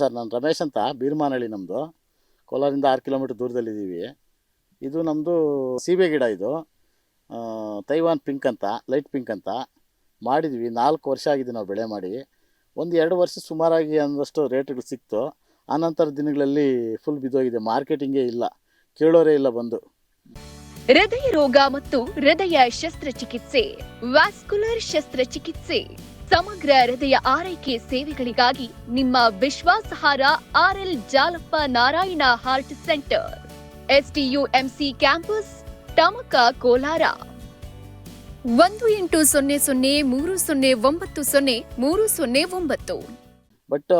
Sir, ನಾನು ರಮೇಶ್ ಅಂತ, ಬೀರ್ಮಾನಹಳ್ಳಿ ನಮ್ಮದು ಕೋಲಾರಿಂದ ಆರು ಕಿಲೋಮೀಟ್ರ್ ದೂರದಲ್ಲಿದ್ದೀವಿ. ಇದು ನಮ್ಮದು ಸೀಬೆ ಗಿಡ ಇದು. ತೈವಾನ್ ಪಿಂಕ್ ಅಂತ ಲೈಟ್ ಪಿಂಕ್ ಅಂತ ಮಾಡಿದ್ವಿ. ನಾಲ್ಕು ವರ್ಷ ಆಗಿದೆ ನಾವು ಬೆಳೆ ಮಾಡಿ. ಒಂದು ಎರಡು ವರ್ಷ ಸುಮಾರಾಗಿ ಅಂದಷ್ಟು ರೇಟ್ಗಳು ಸಿಕ್ತು. ಆನಂತರ ದಿನಗಳಲ್ಲಿ ಫುಲ್ ಬಿದ್ದೋಗಿದೆ. ಮಾರ್ಕೆಟಿಂಗೇ ಇಲ್ಲ. ಕೇಳೋರೇ ಇಲ್ಲ ಬಂದು. ಹೃದಯ ರೋಗ ಮತ್ತು ಹೃದಯ ಶಸ್ತ್ರಚಿಕಿತ್ಸೆ, ವ್ಯಾಸ್ಕುಲರ್ ಶಸ್ತ್ರಚಿಕಿತ್ಸೆ, ಸಮಗ್ರ ಹೃದಯ ಆರೈಕೆ ಸೇವೆಗಳಿಗಾಗಿ ನಿಮ್ಮ ವಿಶ್ವಾಸಹಾರ RL Jalappa Narayana heart centre STUMC campus Tamaka Kolar. ಒಂದು ಎಂಟು ಸೊನ್ನೆ ಸೊನ್ನೆ ಮೂರು ಸೊನ್ನೆ ಒಂಬತ್ತು ಸೊನ್ನೆ ಮೂರು ಸೊನ್ನೆ ಒಂಬತ್ತು. ಬಟ್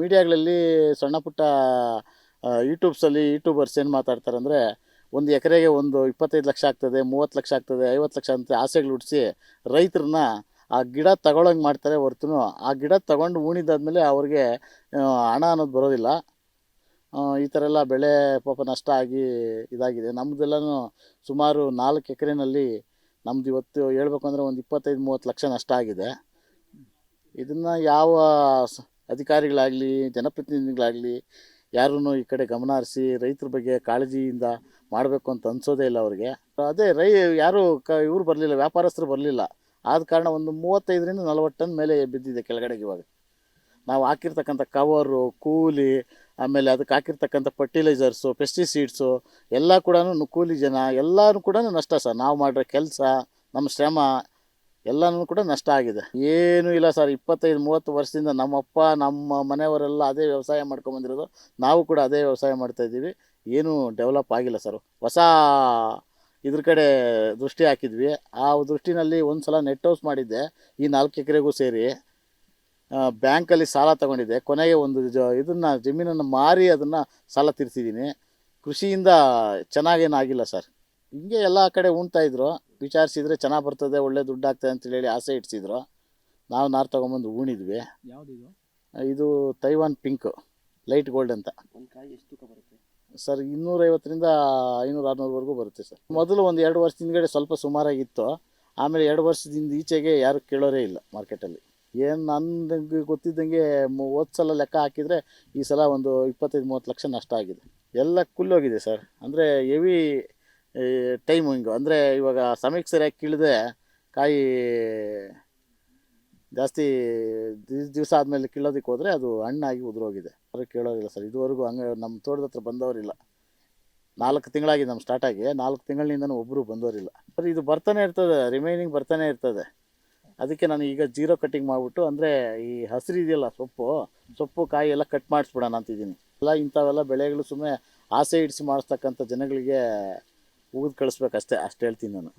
ಮೀಡಿಯಾಗಳಲ್ಲಿ ಸಣ್ಣ ಪುಟ್ಟ ಯೂಟ್ಯೂಬ್ಸಲ್ಲಿ ಯೂಟ್ಯೂಬರ್ಸ್ ಏನು ಮಾತಾಡ್ತಾರೆ ಅಂದರೆ ಒಂದು ಎಕರೆಗೆ ಒಂದು ಇಪ್ಪತ್ತೈದು ಲಕ್ಷ ಆಗ್ತದೆ, ಮೂವತ್ತು ಲಕ್ಷ ಆಗ್ತದೆ, ಐವತ್ತು ಲಕ್ಷ ಅಂತ ಆಸೆಗಳು ಹುಟ್ಟಿಸಿ ರೈತರನ್ನ ಆ ಗಿಡ ತಗೊಳಂಗೆ ಮಾಡ್ತಾರೆ ಹೊರತು ಆ ಗಿಡ ತಗೊಂಡು ಉಣಿದಾದ್ಮೇಲೆ ಅವ್ರಿಗೆ ಹಣ ಅನ್ನೋದು ಬರೋದಿಲ್ಲ. ಈ ಥರ ಎಲ್ಲ ಬೆಳೆ ಪಾಪ ನಷ್ಟ ಆಗಿ ಇದಾಗಿದೆ. ನಮ್ಮದೆಲ್ಲನೂ ಸುಮಾರು ನಾಲ್ಕು ಎಕರೆನಲ್ಲಿ ನಮ್ದು ಇವತ್ತು ಹೇಳ್ಬೇಕು ಅಂದರೆ ಒಂದು ಇಪ್ಪತ್ತೈದು, ಮೂವತ್ತು ಲಕ್ಷ ನಷ್ಟ ಆಗಿದೆ. ಇದನ್ನು ಯಾವ ಅಧಿಕಾರಿಗಳಾಗಲಿ, ಜನಪ್ರತಿನಿಧಿಗಳಾಗಲಿ ಯಾರೂ ಈ ಕಡೆ ಗಮನ ಹರಿಸಿ ರೈತರ ಬಗ್ಗೆ ಕಾಳಜಿಯಿಂದ ಮಾಡಬೇಕು ಅಂತ ಅನ್ಸೋದೇ ಇಲ್ಲ ಅವ್ರಿಗೆ. ಅದೇ ರೈ, ಯಾರು ಕ, ಇವರು ಬರಲಿಲ್ಲ, ವ್ಯಾಪಾರಸ್ಥರು ಬರಲಿಲ್ಲ. ಆದ ಕಾರಣ ಒಂದು ಮೂವತ್ತೈದರಿಂದ ನಲವತ್ತು ಟನ್ ಮೇಲೆ ಬಿದ್ದಿದೆ ಕೆಳಗಡೆಗೆ ಇವಾಗ. ನಾವು ಹಾಕಿರ್ತಕ್ಕಂಥ ಕವರು, ಕೂಲಿ, ಆಮೇಲೆ ಅದಕ್ಕೆ ಹಾಕಿರ್ತಕ್ಕಂಥ ಫರ್ಟಿಲೈಸರ್ಸು ಪೆಸ್ಟಿಸೈಡ್ಸು ಎಲ್ಲ ಕೂಡ ಕೂಲಿ ಜನ ಎಲ್ಲರೂ ಕೂಡ ನಷ್ಟ ಸರ್. ನಾವು ಮಾಡಿರೋ ಕೆಲಸ, ನಮ್ಮ ಶ್ರಮ, ಎಲ್ಲನೂ ಕೂಡ ನಷ್ಟ ಆಗಿದೆ. ಏನೂ ಇಲ್ಲ ಸರ್. ಇಪ್ಪತ್ತೈದು, ಮೂವತ್ತು ವರ್ಷದಿಂದ ನಮ್ಮಪ್ಪ, ನಮ್ಮ ಮನೆಯವರೆಲ್ಲ ಅದೇ ವ್ಯವಸಾಯ ಮಾಡ್ಕೊಂಬಂದಿರೋದು ನಾವು ಕೂಡ ಅದೇ ವ್ಯವಸಾಯ ಮಾಡ್ತಾಯಿದ್ದೀವಿ ಏನೂ ಡೆವಲಪ್ ಆಗಿಲ್ಲ ಸರ್ ಹೊಸ ಇದ್ರ ಕಡೆ ದೃಷ್ಟಿ ಹಾಕಿದ್ವಿ. ಆ ದೃಷ್ಟಿನಲ್ಲಿ ಒಂದು ಸಲ ನೆಟ್ ಹೌಸ್ ಮಾಡಿದ್ದೆ ಈ ನಾಲ್ಕು ಎಕರೆಗೂ ಸೇರಿ. ಬ್ಯಾಂಕಲ್ಲಿ ಸಾಲ ತಗೊಂಡಿದ್ದೆ. ಕೊನೆಗೆ ಒಂದು ಜ ಇದನ್ನು ಜಮೀನನ್ನು ಮಾರಿ ಅದನ್ನು ಸಾಲ ತೀರಿಸಿದ್ದೀನಿ ಕೃಷಿಯಿಂದ ಚೆನ್ನಾಗೇನಾಗಿಲ್ಲ ಸರ್ ಹಿಂಗೆ ಎಲ್ಲ ಕಡೆ ಉಣ್ತಾಯಿದ್ರು ವಿಚಾರಿಸಿದರೆ ಚೆನ್ನಾಗಿ ಬರ್ತದೆ ಒಳ್ಳೆ ದುಡ್ಡು ಆಗ್ತದೆ ಅಂತೇಳಿ ಹೇಳಿ ಆಸೆ ಇಡ್ಸಿದ್ರು ನಾವು ನಾರು ತೊಗೊಂಬಂದು ಉಣಿದ್ವಿ ಯಾವುದು ಇದು? ತೈವಾನ್ ಪಿಂಕ್ ಲೈಟ್ ಗೋಲ್ಡ್ ಅಂತ. ಒಂದು ಕಾಯಿ ಎಷ್ಟು ತೂಕ ಬರುತ್ತೆ? ಸರ್, ಇನ್ನೂರೈವತ್ತರಿಂದ ಐನೂರು ಆರುನೂರವರೆಗೂ ಬರುತ್ತೆ ಸರ್. ಮೊದಲು ಒಂದು ಎರಡು ವರ್ಷದ ಹಿಂದ್ಗಡೆ ಸ್ವಲ್ಪ ಸುಮಾರಾಗಿತ್ತು. ಆಮೇಲೆ ಎರಡು ವರ್ಷದಿಂದ ಈಚೆಗೆ ಯಾರು ಕೇಳೋರೇ ಇಲ್ಲ ಮಾರ್ಕೆಟಲ್ಲಿ. ಏನು ನನಗೆ ಗೊತ್ತಿದ್ದಂಗೆ ಹೋದ ಸಲ ಲೆಕ್ಕ ಹಾಕಿದರೆ ಈ ಸಲ ಒಂದು ಇಪ್ಪತ್ತೈದು, ಮೂವತ್ತು ಲಕ್ಷ ನಷ್ಟ ಆಗಿದೆ. ಎಲ್ಲ ಕುಲ್ಲೋಗಿದೆ ಸರ್. ಅಂದರೆ ಹೆವಿ ಟೈಮಿಂಗು ಅಂದರೆ ಇವಾಗ ಸಮಯಕ್ಕೆ ಸರಿಯಾಗಿ ಕೀಳದೆ ಕಾಯಿ ಜಾಸ್ತಿ ದಿವಸ ಆದಮೇಲೆ ಕೀಳೋದಕ್ಕೆ ಹೋದರೆ ಅದು ಹಣ್ಣಾಗಿ ಉದುರೋಗಿದೆ. ಯಾರು ಕೇಳೋರಿಲ್ಲ ಸರ್. ಇದುವರೆಗೂ ಹಂಗೆ ನಮ್ಮ ತೋಟದ ಹತ್ರ ಬಂದವರಿಲ್ಲ. ನಾಲ್ಕು ತಿಂಗಳಾಗಿದೆ ನಮ್ಮ ಸ್ಟಾರ್ಟ್ ಆಗಿ. ನಾಲ್ಕು ತಿಂಗಳಿನಿಂದನೂ ಒಬ್ಬರು ಬಂದವರಿಲ್ಲ. ಸರ್, ಇದು ಬರ್ತಾನೆ ಇರ್ತದೆ. ರಿಮೈನಿಂಗ್ ಬರ್ತಾನೆ ಇರ್ತದೆ. ಅದಕ್ಕೆ ನಾನು ಈಗ ಜೀರೋ ಕಟ್ಟಿಂಗ್ ಮಾಡಿಬಿಟ್ಟು, ಅಂದರೆ ಈ ಹಸಿರು ಇದೆಯಲ್ಲ ಸೊಪ್ಪು ಸೊಪ್ಪು, ಕಾಯಿ ಎಲ್ಲ ಕಟ್ ಮಾಡಿಸ್ಬಿಡೋಣ ಅಂತಿದ್ದೀನಿ. ಎಲ್ಲ ಇಂಥವೆಲ್ಲ ಬೆಳೆಗಳು ಸುಮ್ಮನೆ ಆಸೆ ಇಡಿಸಿ ಮಾಡಿಸ್ತಕ್ಕಂಥ ಜನಗಳಿಗೆ ಉಗಿದು ಕಳಿಸ್ಬೇಕಷ್ಟೇ, ಅಷ್ಟು ಹೇಳ್ತೀನಿ ನಾನು.